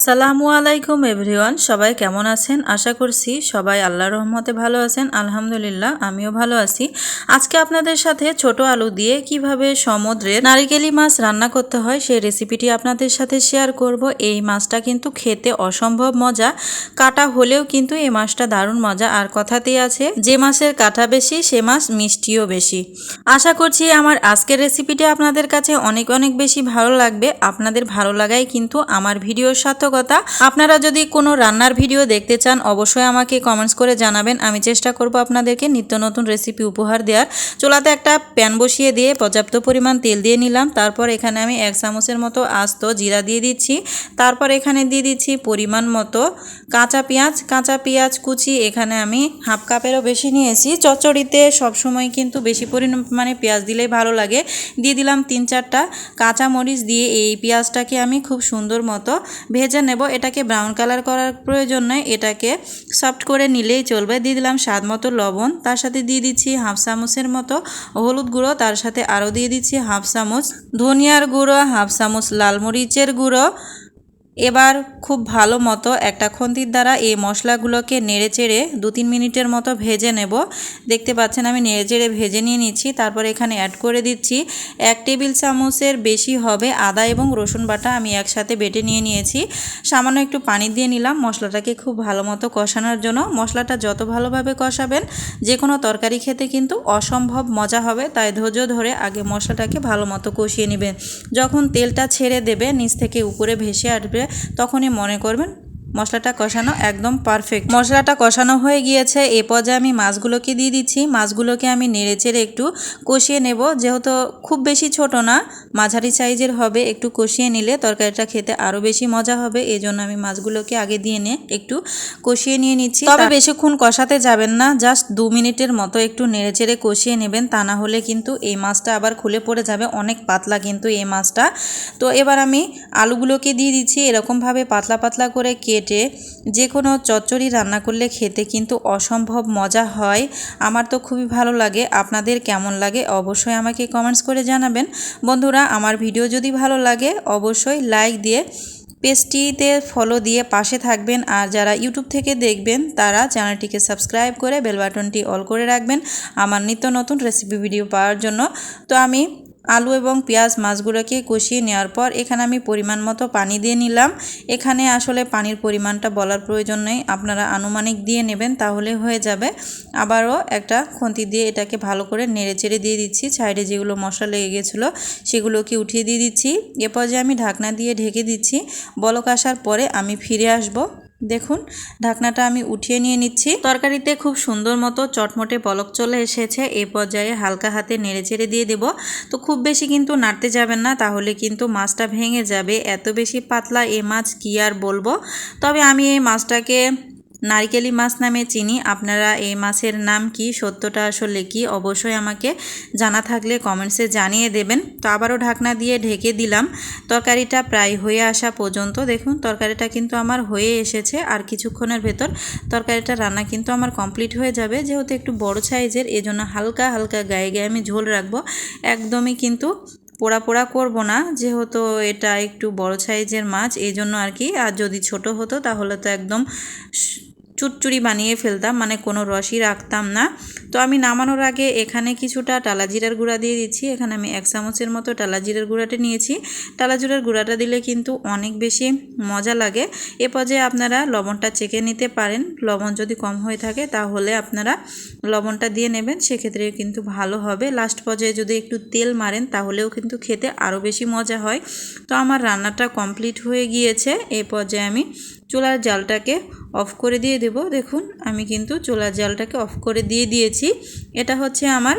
সালামু আলাইকুম এভরিওয়ান, সবাই কেমন আছেন? আশা করছি সবাই আল্লাহ রহমতে ভালো আছেন। আলহামদুলিল্লাহ, আমিও ভালো আছি। আজকে আপনাদের সাথে ছোট আলু দিয়ে কীভাবে সমুদ্রে নারিকেলি মাছ রান্না করতে হয় সেই রেসিপিটি আপনাদের সাথে শেয়ার করব। এই মাছটা কিন্তু খেতে অসম্ভব মজা। কাটা হলেও কিন্তু এই মাছটা দারুণ মজা। আর কথাতেই আছে, যে মাছের কাটা বেশি, সে মাছ মিষ্টিও বেশি। আশা করছি আমার আজকের রেসিপিটি আপনাদের কাছে অনেক অনেক বেশি ভালো লাগবে। আপনাদের ভালো লাগাই কিন্তু আমার ভিডিওর সার্থকতা আপনারা যদি কোনো রান্নার ভিডিও দেখতে চান, অবশ্যই আমাকে কমেন্টস করে জানাবেন। আমি চেষ্টা করব আপনাদেরকে নিত্য নতুন রেসিপি উপহার দেওয়ার। চুলাতে একটা প্যান বসিয়ে দিয়ে পর্যাপ্ত পরিমাণ তেল দিয়ে নিলাম। তারপর এখানে আমি এক চামচের মতো আস্ত জিরা দিয়ে দিচ্ছি। তারপর এখানে দিয়ে দিচ্ছি পরিমাণ মতো কাঁচা পেঁয়াজ। কাঁচা পেঁয়াজ কুচি এখানে আমি হাফ কাপেরও বেশি নিয়েছি। চচ্চড়িতে সবসময় কিন্তু বেশি পরিমাণে পেঁয়াজ দিলেই ভালো লাগে। দিয়ে দিলাম তিন চারটা কাঁচা মরিচ দিয়ে এই পেঁয়াজটাকে আমি খুব সুন্দর মতো ভেজে নেব, এটাকে ব্রাউন কালার করার প্রয়োজন নয় এটাকে সফট করে নিলেই চলবে। দিয়ে দিলাম স্বাদ মতো লবণ, তার সাথে দিয়ে দিচ্ছি হাফ চামচের মতো হলুদ গুঁড়ো, তার সাথে আরও দিয়ে দিচ্ছি হাফ চামচ ধনিয়ার গুঁড়ো, হাফ চামচ লাল মরিচের গুঁড়ো এবার খুব ভালো মতো একটা খন্তির দ্বারা এই মশলাগুলোকে নেড়ে চেড়ে দু তিন মিনিটের মতো ভেজে নেব। দেখতে পাচ্ছেন আমি নেড়ে চেড়ে ভেজে নিয়ে নিচ্ছি, তারপর এখানে অ্যাড করে দিচ্ছি এক টেবিল চামচের বেশি হবে আদা এবং রসুন বাটা আমি একসাথে বেটে নিয়ে নিয়েছি। সামান্য একটু পানি দিয়ে নিলাম মশলাটাকে খুব ভালো মতো কষানোর জন্য। মশলাটা যত ভালোভাবে কষাবেন যে কোনো তরকারি খেতে কিন্তু অসম্ভব মজা হবে, তাই ধৈর্য ধরে আগে মশলাটাকে ভালো মতো কষিয়ে নেবেন। যখন তেলটা ছেড়ে দেবে, নিচ থেকে উপরে ভেসে আসবে তখনই মনে করবেন মশলাটা কষানো একদম পারফেক্ট মশলাটা কষানো হয়ে গিয়েছে এ পর্যায়ে আমি মাছগুলোকে দিয়ে দিচ্ছি। মাছগুলোকে আমি নেড়ে চেড়ে একটু কষিয়ে নেব। যেহেতু খুব বেশি ছোট না মাঝারি সাইজের হবে একটু কষিয়ে নিলে তরকারিটা খেতে আরও বেশি মজা হবে। এই জন্য আমি মাছগুলোকে আগে দিয়ে নিয়ে একটু কষিয়ে নিয়ে নিচ্ছি। তবে বেশিক্ষণ কষাতে যাবেন না জাস্ট দু মিনিটের মতো একটু নেড়ে চেড়ে কষিয়ে নেবেন। তা না হলে কিন্তু এই মাছটা আবার খুলে পড়ে যাবে অনেক পাতলা কিন্তু এই মাছটা। তো এবার আমি আলুগুলোকে দিয়ে দিচ্ছি। এরকমভাবে পাতলা পাতলা করে কেটে যে কোনো চচ্চড়ি রান্না করলে খেতে কিন্তু অসম্ভব মজা হয়। আমার তো খুবই ভালো লাগে। আপনাদের কেমন লাগে অবশ্যই আমাকে কমেন্টস করে জানাবেন। বন্ধুরা, আমার ভিডিও যদি ভালো লাগে, অবশ্যই লাইক দিয়ে পেজটিতে ফলো দিয়ে পাশে থাকবেন। আর যারা ইউটিউব থেকে দেখবেন, তারা চ্যানেলটিকে সাবস্ক্রাইব করে বেল বাটনটি অল করে রাখবেন। আমার নিত্য নতুন রেসিপি ভিডিও পাওয়ার জন্য। তো আমি আলু এবং পেঁয়াজ মাছগুলোকে কষিয়ে নেওয়ার পর এখানে আমি পরিমাণ মতো পানি দিয়ে নিলাম। এখানে আসলে পানির পরিমাণটা বলার প্রয়োজন নেই। আপনারা আনুমানিক দিয়ে নেবেন তাহলে হয়ে যাবে। আবারও একটা খন্তি দিয়ে এটাকে ভালো করে নেড়ে চেড়ে দিয়ে দিচ্ছি। সাইডে যেগুলো মশলা লেগে গেছিল সেগুলোকে উঠিয়ে দিয়ে দিচ্ছি। এ পর্যায়ে আমি ঢাকনা দিয়ে ঢেকে দিচ্ছি। বলক আসার পরে আমি ফিরে আসব। দেখুন, ঢাকনাটা আমি উঠিয়ে নিয়ে নিচ্ছি। তরকারিতে খুব সুন্দর মতো চটমটে বলক চলে এসেছে। এ পর্যায়ে হালকা হাতে নেড়ে চেড়ে দিয়ে দেব। তো খুব বেশি কিন্তু নাড়তে যাবেন না, তাহলে কিন্তু মাছটা ভেঙে যাবে। এত বেশি পাতলা এ মাছ কি আর বলব? তবে আমি এই মাছটাকে নারিকেলি মাছ নামে চিনি। আপনারা এই মাছের নাম কি, সত্যটা আসলে কি, অবশ্যই আমাকে জানা থাকলে কমেন্টসে জানিয়ে দেবেন। তো আবারও ঢাকনা দিয়ে ঢেকে দিলাম। তরকারিটা প্রায় হয়ে আসা পর্যন্ত দেখুন, তরকারিটা কিন্তু আমার হয়ে এসেছে। আর কিছুক্ষণের ভেতর তরকারিটা রান্না কিন্তু আমার কমপ্লিট হয়ে যাবে। যেহেতু একটু বড় সাইজের, এজন্য হালকা হালকা গায়ে গায়ে আমি ঝোল রাখব। একদমই কিন্তু পোড়া পোড়া করব না, যেহেতু এটা একটু বড় সাইজের মাছ এই জন্য আর কি। আর যদি ছোট হতো তাহলে তো একদম চুটচুরি বানিয়ে ফেলতাম মানে কোনো রসই রাখতাম না। তো আমি নামানোর আগে এখানে কিছুটা টালা জিরার গুঁড়া দিয়ে দিচ্ছি। এখানে আমি এক চামচের মতো টালা জিরার গুঁড়াটা নিয়েছি। টালা জিরার গুঁড়াটা দিলে কিন্তু অনেক বেশি মজা লাগে। এ পর্যায়ে আপনারা লবণটা চেকে নিতে পারেন। লবণ যদি কম হয়ে থাকে তাহলে আপনারা লবণটা দিয়ে নেবেন। সেক্ষেত্রে কিন্তু ভালো হবে। লাস্ট পর্যায়ে যদি একটু তেল মারেন তাহলেও কিন্তু খেতে আরও বেশি মজা হয়। তো আমার রান্নাটা কমপ্লিট হয়ে গিয়েছে। এ পর্যায়ে আমি চুলার জালটাকে অফ করে দিয়ে দেব। দেখুন, আমি কিন্তু চোলার জালটাকে অফ করে দিয়ে দিয়েছি। এটা হচ্ছে আমার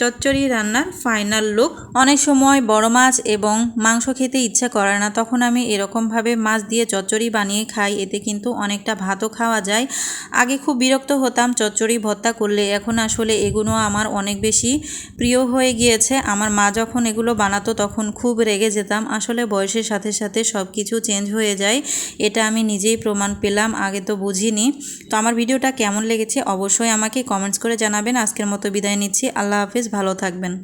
চচ্চড়ি রান্নার ফাইনাল লুক অনেক সময় বড় মাছ এবং মাংস খেতে ইচ্ছা করে না, তখন আমি এরকমভাবে মাছ দিয়ে চচ্চড়ি বানিয়ে খাই। এতে কিন্তু অনেকটা ভাতও খাওয়া যায়। আগে খুব বিরক্ত হতাম চচ্চড়ি ভর্তা করলে, এখন আসলে এগুলো আমার অনেক বেশি প্রিয় হয়ে গিয়েছে। আমার মা যখন এগুলো বানাতো, তখন খুব রেগে যেতাম। আসলে বয়সের সাথে সাথে সব কিছু চেঞ্জ হয়ে যায়, এটা আমি নিজেই প্রমাণ পেলাম, আগে তো বুঝিনি। তো আমার ভিডিওটা কেমন লেগেছে অবশ্যই আমাকে কমেন্টস করে জানাবেন। আজকের মতো বিদায় নিচ্ছি। আল্লাহ হাফিজ। ভালো থাকবেন।